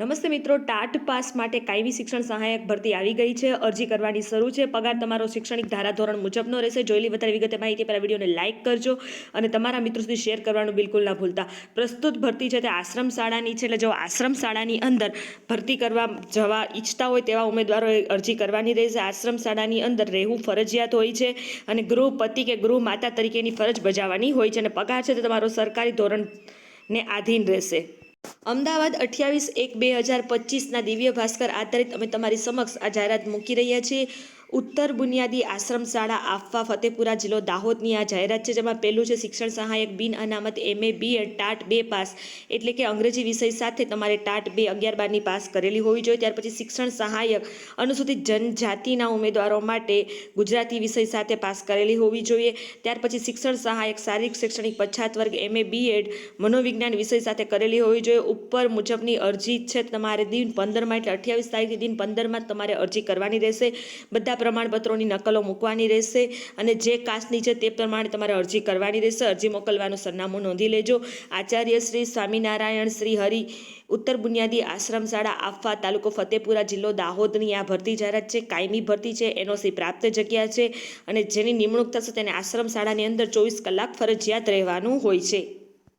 નમસ્તે મિત્રો, TAT pass માટે કાયમી શિક્ષણ સહાયક ભરતી આવી ગઈ છે. અરજી કરવાની શરૂ છે. પગાર તમારો શૈક્ષણિક ધારાધોરણ મુજબનો રહેશે. જોયેલી વધારે વિગતે માહિતી પહેલાં વિડીયોને લાઇક કરજો અને તમારા મિત્રો સુધી શેર કરવાનું બિલકુલ ના ભૂલતા. પ્રસ્તુત ભરતી છે તે આશ્રમ શાળાની છે. એટલે જો આશ્રમ શાળાની અંદર ભરતી કરવા જવા ઈચ્છતા હોય તેવા ઉમેદવારોએ અરજી કરવાની રહેશે. આશ્રમ શાળાની અંદર રહેવું ફરજિયાત હોય છે અને ગૃહપતિ કે ગૃહ માતા તરીકેની ફરજ બજાવવાની હોય છે અને પગાર છે તે તમારો સરકારી ધોરણને આધીન રહેશે. અમદાવાદ અઠ્યાવીસ એક બે હજાર પચીસના દિવ્ય ભાસ્કર આધારિત અમે તમારી સમક્ષ આ જાહેરાત મૂકી રહ્યા છીએ. ઉત્તર બુનિયાદી આશ્રમ શાળા આફવા, ફતેપુરા જિલ્લો દાહોદની આ જાહેરાત છે, જેમાં પહેલું છે શિક્ષણ સહાયક બિન અનામત એમએ બી એડ ટાટ બે પાસ, એટલે કે અંગ્રેજી વિષય સાથે તમારે ટાટ બે અગિયાર બારની પાસ કરેલી હોવી જોઈએ. ત્યાર પછી શિક્ષણ સહાયક અનુસૂચિત જનજાતિના ઉમેદવારો માટે ગુજરાતી વિષય સાથે પાસ કરેલી હોવી જોઈએ. ત્યાર પછી શિક્ષણ સહાયક શારીરિક, શૈક્ષણિક પછાત વર્ગ એમએ બી એડ, મનોવિજ્ઞાન વિષય સાથે કરેલી હોવી જોઈએ. ઉપર મુજબની અરજી છે તમારે દિન પંદરમાં, એટલે અઠ્યાવીસ તારીખથી દિન પંદરમાં તમારે અરજી કરવાની રહેશે. બધા પ્રમાણપત્રોની નકલો મૂકવાની રહેશે અને જે કાસ્ટની છે તે પ્રમાણે તમારે અરજી કરવાની રહેશે. અરજી મોકલવાનું સરનામું નોંધી લેજો. આચાર્ય શ્રી સ્વામિનારાયણ શ્રી હરિ ઉત્તર બુનિયાદી આશ્રમ શાળા આફવા તાલુકો ફતેપુરા જિલ્લો દાહોદની આ ભરતી જાહેરાત છે. કાયમી ભરતી છે. એનઓસી પ્રાપ્ત જગ્યા છે અને જેની નિમણૂક થશે તેને આશ્રમ શાળાની અંદર ચોવીસ કલાક ફરજિયાત રહેવાનું હોય છે.